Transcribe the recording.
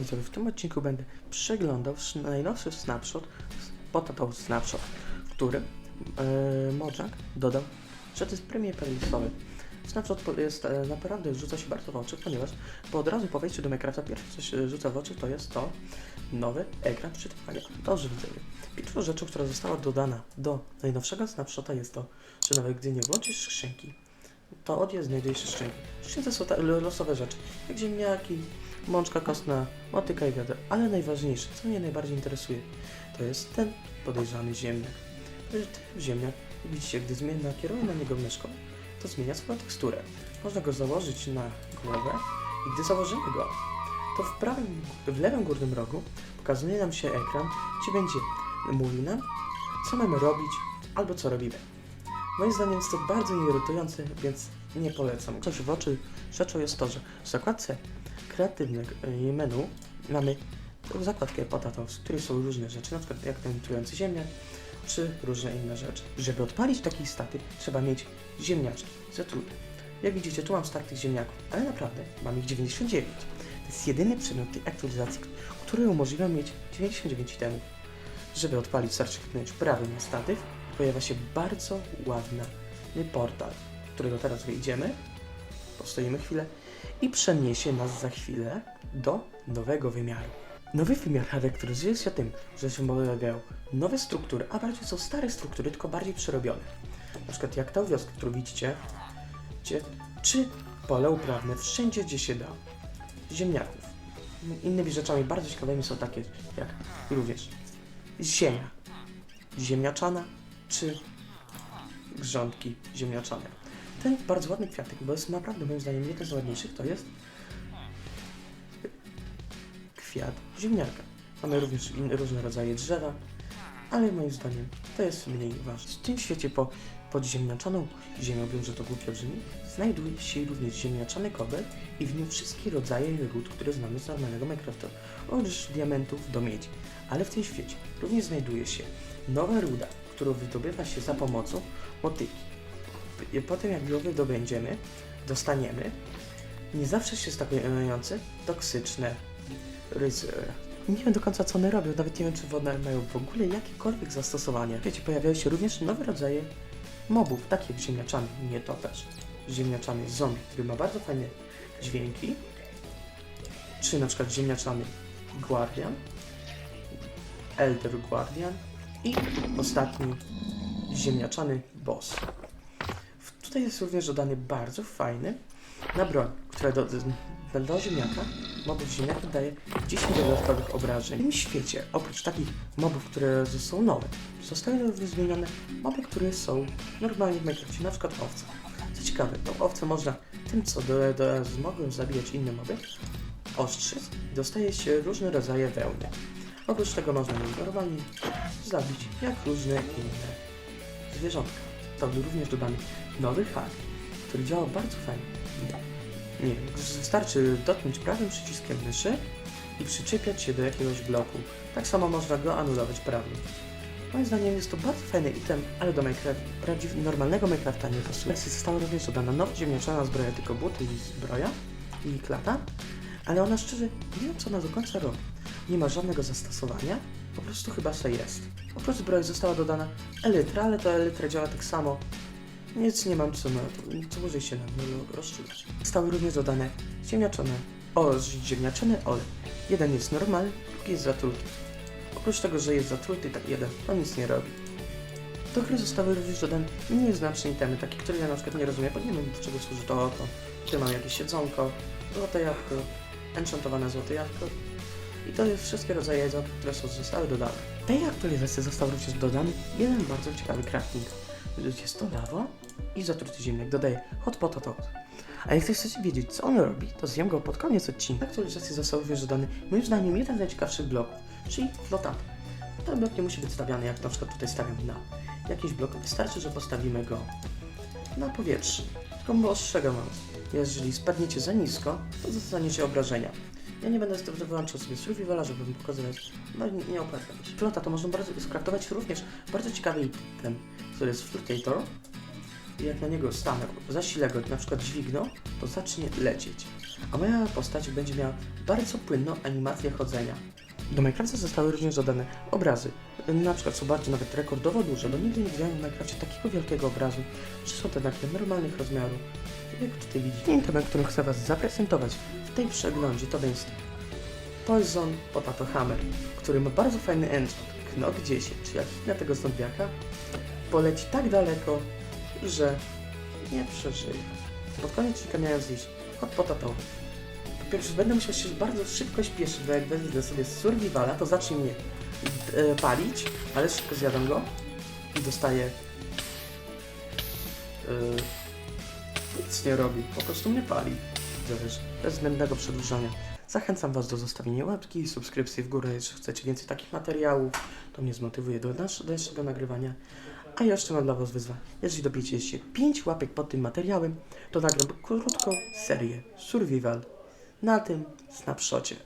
Widzowie, w tym odcinku będę przeglądał sz- najnowszy snapshot, potato snapshot, w którym e, Mojang dodał, że to jest premier playlistowy. Snapshot jest e, naprawdę rzuca się bardzo w oczy, ponieważ po od razu po wejściu do Minecrafta pierwsze co się rzuca w oczy to jest to nowy ekran czytania. Dobrze widzowie. Pierwszą rzeczą, która została dodana do najnowszego snapshota jest to, że nawet gdy nie włączysz skrzynki, to od jest znajduje się skrzynki. Skrzynce są ta, losowe rzeczy, jak ziemniaki, mączka kostna, motyka i wiader. Ale najważniejsze, co mnie najbardziej interesuje, to jest ten podejrzany ziemniak. To ziemniak, widzicie, gdy zmienna kieruje na niego myszką, to zmienia swoją teksturę. Można go założyć na głowę i gdy założymy go, to w prawym, w lewym górnym rogu pokazuje nam się ekran, gdzie będzie mówi nam, co mamy robić albo co robimy. Moim zdaniem jest to bardzo irytujące, więc nie polecam. Coś w oczy rzeczą jest to, że w zakładce kreatywnego y, menu mamy zakładkę potatoes, w której są różne rzeczy, przykład jak ten trujący ziemniak, czy różne inne rzeczy. Żeby odpalić taki statyw, trzeba mieć ziemniaczki, zatrute. Jak widzicie, tu mam statyw ziemniaków, ale naprawdę mam ich 99. To jest jedyny przedmiot tej aktualizacji, który umożliwia mieć 99 itemów. Żeby odpalić, wystarczy kliknąć prawy na statyw pojawia się bardzo ładny portal, którego teraz wyjdziemy, postoimy chwilę i przeniesie nas za chwilę do nowego wymiaru. Nowy wymiar charakteryzuje się tym, że się pojawiają nowe struktury, a bardziej są stare struktury, tylko bardziej przerobione. Na przykład jak ta wioska, którą widzicie, czy pole uprawne, wszędzie gdzie się da, ziemniaków. Innymi rzeczami bardzo ciekawymi są takie jak również ziemia, ziemniaczana, czy grządki ziemniaczane. Ten bardzo ładny kwiatek, bo jest naprawdę moim zdaniem jeden z ładniejszych, to jest kwiat ziemniaka. Mamy również inne, różne rodzaje drzewa, ale moim zdaniem to jest mniej ważne. W tym świecie po, pod ziemniaczaną ziemią, wiem, że to głupio brzmi, znajduje się również ziemniaczany kobel i w nim wszystkie rodzaje ród, które znamy z normalnego Minecrafta, od diamentów do miedzi. Ale w tym świecie również znajduje się nowa ruda, którą wydobywa się za pomocą motyki. Potem jak ją wydobędziemy, dostaniemy nie zawsze się stające toksyczne rysy. Nie wiem do końca co one robią, nawet nie wiem czy one mają w ogóle jakiekolwiek zastosowanie. Wiecie, pojawiają się również nowe rodzaje mobów, takie jak ziemniaczany, nie to też. Ziemniaczany zombie, który ma bardzo fajne dźwięki. Czy na przykład ziemniaczany guardian, elder guardian i ostatni ziemniaczany boss. Tutaj jest również dodany bardzo fajny na broń, która do, do, do ziemniaka, mobów ziemniaka daje 10 dodatkowych obrażeń. W tym świecie, oprócz takich mobów, które są nowe, zostały również zmienione moby, które są normalnie w Minecrafcie, na przykład owce. Co ciekawe, tą owcę można tym, co do, do, mogą zabijać inne moby, ostrzyc, dostaje się różne rodzaje wełny. Oprócz tego można ją normalnie zabić, jak różne inne zwierzątka. To był również dodany nowy hack, który działa bardzo fajnie. Nie wystarczy dotknąć prawym przyciskiem myszy i przyczepiać się do jakiegoś bloku. Tak samo można go anulować prawym. Moim zdaniem jest to bardzo fajny item, ale do Minecraft, normalnego Minecrafta nie pasuje. Została również dodana nowa ziemniaczana zbroja, tylko buty i zbroja i klata, ale ona szczerze nie wiem co ona do końca robi. Nie ma żadnego zastosowania, po prostu chyba se jest. Oprócz zbroi została dodana elytra, ale to elytra działa tak samo. Nic nie mam co na co może się na mnie rozczulać. Zostały również dodane ziemniaczane, o, ziemniaczane olej. Jeden jest normalny, drugi jest zatruty. Oprócz tego, że jest zatruty, tak jeden, on nic nie robi. Do gry zostały również dodane nieznaczne itemy, takie, które ja na przykład nie rozumiem, bo nie wiem do czego służy to oko. Tu mam jakieś siedzonko, złote jabłko, enchantowane złote jabłko. I to jest wszystkie rodzaje jedzonka, które są, zostały dodane. W tej aktualizacji został również dodany jeden bardzo ciekawy crafting. Jest to lawa i zatruty ziemniak. Dodaję hot potato. A jak chcecie wiedzieć, co on robi, to zjem go pod koniec odcinka. W aktualizacji został również dodany, moim zdaniem, jeden z najciekawszych bloków, czyli flotat. Ten blok nie musi być stawiany, jak na przykład tutaj stawiam na jakiś blok. Wystarczy, że postawimy go na powietrzu. Tylko ostrzegam was, jeżeli spadniecie za nisko, to dostaniecie obrażenia. Ja nie będę z tego wyłączał sobie survivala, żeby wam pokazywać, no nie, nie opłaca mi się. Flota to można bardzo skraftować również bardzo ciekawy item, który jest Flutator. I jak na niego stanę, zasilę go, na przykład dźwigną, to zacznie lecieć. a moja postać będzie miała bardzo płynną animację chodzenia. Do Minecrafta zostały również dodane obrazy. Na przykład są bardzo nawet rekordowo duże, bo nigdy nie widziałem w Minecrafcie takiego wielkiego obrazu, że są to takie normalnych rozmiarów. Jak tutaj widzicie, temat, który chcę Was zaprezentować w tej przeglądzie to jest Poison Potato Hammer, który ma bardzo fajny enchant, Knok 10, czy jak na tego zombiaka, poleci tak daleko, że nie przeżyje. Pod koniec odcinka miałem zjeść hot potato. Po pierwsze, będę musiał się bardzo szybko śpieszyć, bo jak wezmę sobie survivala, to zacznie mnie e, palić, ale szybko zjadam go i dostaję... E, nic nie robi, po prostu mnie pali. Zależy, bez zbędnego przedłużania. Zachęcam Was do zostawienia łapki i subskrypcji w górę, jeśli chcecie więcej takich materiałów. To mnie zmotywuje do dalszego nagrywania. A jeszcze mam dla Was wyzwanie. Jeżeli dobijecie się 5 łapek pod tym materiałem, to nagram krótką serię Survival na tym snapshocie.